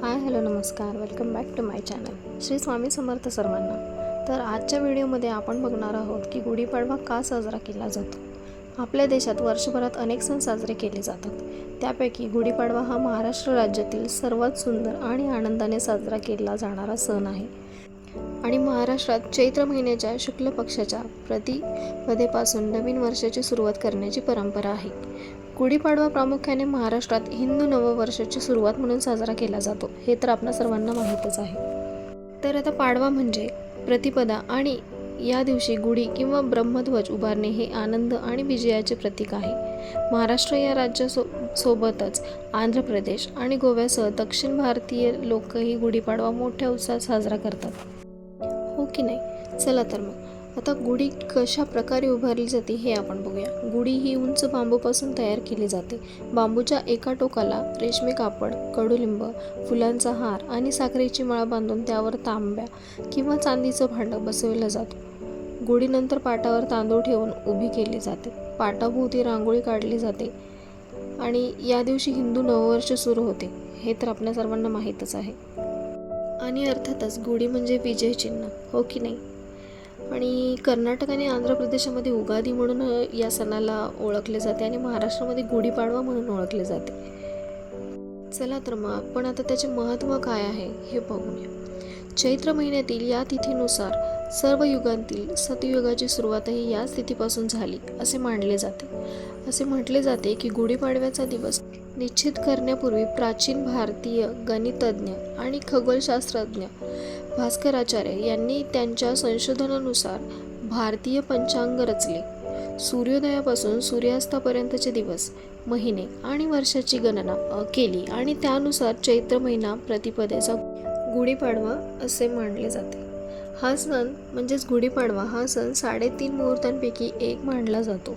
हाय hello नमस्कार. Welcome back to my channel Shri Swami Samarth सर्वांना. तर आजच्या व्हिडिओमध्ये आपण बघणार आहोत की गुढीपाडवा का साजरा केला जातो? आपल्या देशात वर्षभरात अनेक सण साजरे केले जातात. त्यापैकी गुढीपाडवा हा महाराष्ट्र राज्यातील सर्वात सुंदर आणि आनंदाने साजरा केला जाणारा सण आहे. आणि महाराष्ट्रात चैत्र महिन्याच्या शुक्ल पक्षाच्या प्रतिपदेपासून नवीन वर्षाची सुरुवात करण्याची परंपरा आहे. गुढीपाडवा प्रामुख्याने महाराष्ट्रात हिंदू नववर्षाची सुरुवात म्हणून साजरा केला जातो. हे तर आपणा सर्वांना माहीतच आहे. तर आता पाडवा म्हणजे प्रतिपदा आणि या दिवशी गुढी किंवा ब्रह्मध्वज उभारणे हे आनंद आणि विजयाचे प्रतीक आहे. महाराष्ट्र या राज्यासो सोबतच आंध्र प्रदेश आणि गोव्यासह दक्षिण भारतीय लोकही गुढीपाडवा मोठ्या उत्साहात साजरा करतात. हो की नाही? चला तर मग. आता गुढी कशा प्रकारे उभारली जाते हे आपण बघूया. गुढी ही उंच बांबूपासून तयार केली जाते. बांबूच्या एका टोकाला रेशमी कापड कडुलिंब फुलांचा हार आणि साखरेची माळ बांधून त्यावर तांब्या किंवा चांदीचं भांडं बसवलं जातं. गुढीनंतर पाटावर तांदूळ ठेवून उभी केली जाते. पाटाभोवती रांगोळी काढली जाते आणि या दिवशी हिंदू नववर्ष सुरू होते. हे तर आपल्या सर्वांना माहीतच आहे. आणि अर्थातच गुढी म्हणजे विजय चिन्ह हो की नाही? आणि कर्नाटक आणि आंध्र प्रदेशामध्ये उगादी म्हणून या सणाला ओळखले जाते आणि महाराष्ट्रामध्ये गुढीपाडवा म्हणून ओळखले जाते. चला तर मग आपण आता त्याचे महत्त्व काय आहे हे बघूया चैत्र महिन्यातील या तिथीनुसार सर्व युगांतील सतयुगाची सुरुवातही याच तिथीपासून झाली असे मानले जाते. असे म्हटले जाते की गुढीपाडव्याचा दिवस निश्चित करण्यापूर्वी प्राचीन भारतीय गणितज्ञ आणि खगोलशास्त्रज्ञ भास्कराचार्य यांनी त्यांच्या संशोधनानुसार भारतीय पंचांग रचले. सूर्योदयापासून सूर्यास्तापर्यंतचे दिवस महिने आणि वर्षाची गणना केली आणि त्यानुसार चैत्र महिना प्रतिपदेचा गुढीपाडवा असे मानले जाते. हा सण म्हणजेच गुढीपाडवा हा सण साडेतीन मुहूर्तांपैकी एक मानला जातो.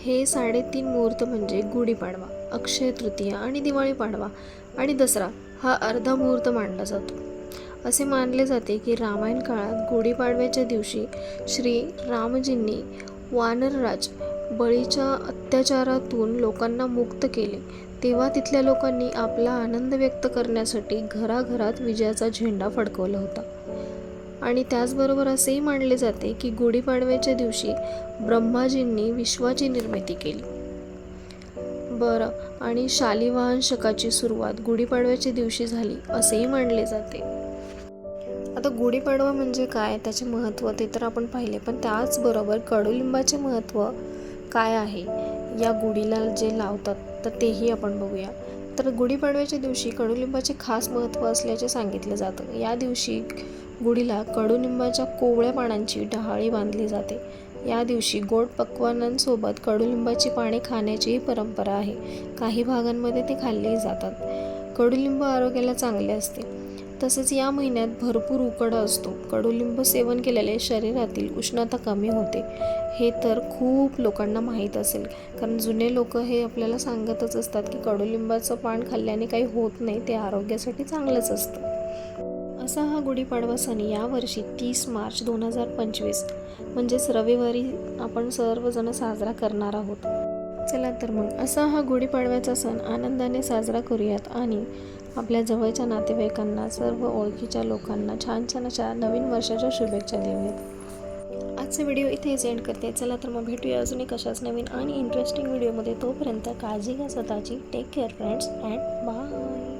हे साडेतीन मुहूर्त म्हणजे गुढीपाडवा अक्षय तृतीया आणि दिवाळी पाडवा आणि दसरा हा अर्धा मुहूर्त मानला जातो. असे मानले जाते की रामायण काळात गुढीपाडव्याच्या दिवशी श्री रामजींनी वानरराज बळीच्या अत्याचारातून लोकांना मुक्त केले. तेव्हा तिथल्या लोकांनी आपला आनंद व्यक्त करण्यासाठी घराघरात विजयाचा झेंडा फडकवला होता. आणि त्याचबरोबर असेही मानले जाते की गुढीपाडव्याच्या दिवशी ब्रह्माजींनी विश्वाची निर्मिती केली. बरं आणि शालिवाहन शकाची सुरुवात गुढीपाडव्याच्या दिवशी झाली असेही मानले जाते. आता गुढीपाडवा म्हणजे काय? त्याचे महत्त्व ते तर आपण पाहिले पण त्याचबरोबर कडुलिंबाचे महत्त्व काय आहे? या गुढीला जे लावतात तर तेही आपण बघूया. तर गुढीपाडव्याच्या दिवशी कडुलिंबाचे खास महत्त्व असल्याचे सांगितलं जातं. या दिवशी गुढीला कडुलिंबाच्या कोवळ्या पानांची डहाळी बांधली जाते. या दिवशी गोड पक्वानांसोबत कडुलिंबाची पाने खाण्याचीही परंपरा आहे. काही भागांमध्ये ते खाल्लेही जातात. कडुलिंब आरोग्याला चांगले असते. तसेच या महिन्यात भरपूर उकडा असतो. कडुलिंब सेवन केल्याने शरीरातील उष्णता कमी होते. हे तर खूप लोकांना माहीत असेल. कारण जुने लोक हे आपल्याला सांगतच असतात की कडुलिंबाचं पान खाल्ल्याने काही होत नाही ते आरोग्यासाठी चांगलंच असतं. असा हा गुढीपाडवा सण यावर्षी तीस मार्च दोन हजार पंचवीस म्हणजेच रविवारी आपण सर्वजण साजरा करणार आहोत. चला तर मग. असा हा गुढीपाडव्याचा सण आनंदाने साजरा करूयात आणि आपल्या जवळच्या नातेवाईकांना सर्व ओळखीच्या लोकांना छान छान अशा नवीन वर्षाच्या शुभेच्छा देऊयात. आजचा व्हिडिओ इथेच एंड करते. चला तर मग भेटूया अजून एक अशाच नवीन आणि इंटरेस्टिंग व्हिडिओमध्ये तोपर्यंत काळजी घ्या स्वतःची. Take care friends and bye